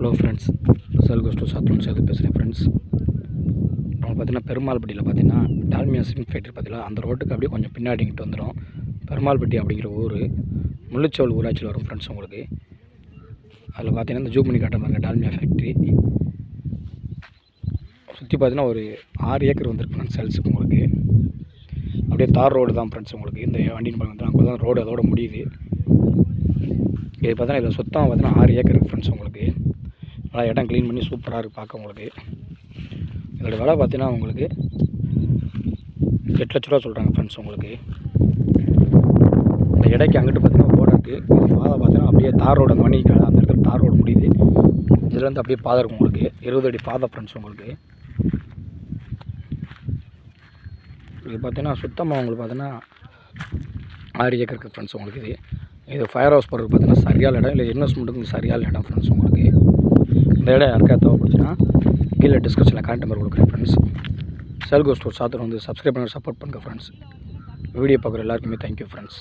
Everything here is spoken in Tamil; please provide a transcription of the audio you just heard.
ஹலோ ஃப்ரெண்ட்ஸ் செல் கோஸ்டோ சாத்தூன் சேர்த்து பேசுகிறேன் ஃப்ரெண்ட்ஸ் நம்ம பார்த்தீங்கன்னா பெருமாள்பட்டியில் பார்த்தீங்கன்னா டால்மியா சிமெண்ட் ஃபேக்ட்ரி பார்த்தீங்கன்னா அந்த ரோட்டுக்கு அப்படியே கொஞ்சம் பின்னாடிங்கிட்டு வந்துடும் பெருமாள்பட்டி அப்படிங்கிற ஊர் முள்ளிச்சோல் ஊராட்சியில் வரும் ஃப்ரெண்ட்ஸ் உங்களுக்கு. அதில் பார்த்தீங்கன்னா இந்த ஜூம் பண்ணி காட்ட பாருங்க டால்மியா ஃபேக்ட்ரி சுற்றி பார்த்தீங்கன்னா ஒரு ஆறு ஏக்கர் வந்துருக்கு ஃப்ரெண்ட்ஸ் செல்ஸுக்கு உங்களுக்கு. அப்படியே தார் ரோடு தான் ஃப்ரெண்ட்ஸ் உங்களுக்கு. இந்த வண்டின்னு பாருங்க அங்கே தான் ரோடு அதோட முடியுது. இது பார்த்தீங்கன்னா இதில் சுத்தமாக பார்த்தீங்கன்னா ஆறு ஏக்கர் ஃப்ரெண்ட்ஸ் உங்களுக்கு. நல்லா இடம் க்ளீன் பண்ணி சூப்பராக இருக்குது பார்க்க உங்களுக்கு. இதோட விலை பார்த்தீங்கன்னா உங்களுக்கு எட்டு லட்ச ரூபா சொல்கிறாங்க ஃப்ரெண்ட்ஸ் உங்களுக்கு. இந்த இடைக்கு அங்கிட்டு பார்த்தீங்கன்னா ரோடு இருக்குது இது பாதை பார்த்தீங்கன்னா அப்படியே தார் ரோடு அந்த அந்த இடத்துல தார் ரோடு முடியுது. இதுலேருந்து அப்படியே பாதை இருக்கும் உங்களுக்கு. இருபது அடி பாதை ஃப்ரெண்ட்ஸ் உங்களுக்கு. இது பார்த்தீங்கன்னா சுத்தமாக உங்களுக்கு பார்த்தீங்கன்னா ஆறு ஏக்கர் இருக்குது ஃப்ரெண்ட்ஸ் உங்களுக்கு இது. இது ஃபயர் ஹவுஸ் போடுறது பார்த்தீங்கன்னா சரியான இடம் இல்லை இன்வெஸ்ட்மெண்ட்டுக்கு சரியான இடம் ஃப்ரெண்ட்ஸ் உங்களுக்கு. இந்த இடம் யாருக்கா தேவைப்படுச்சுன்னா கீழே டிஸ்கஷனில் கான்ட் நம்பர் கொடுக்குறேன் ஃப்ரெண்ட்ஸ் செல்கோ ஸ்டோர் சாத்திரம் வந்து சப்ஸ்கிரைப் பண்ணி சப்போர்ட் பண்ணுங்கள் ஃப்ரெண்ட்ஸ் வீடியோ பார்க்குற எல்லாருக்குமே தேங்க்யூ ஃப்ரெண்ட்ஸ்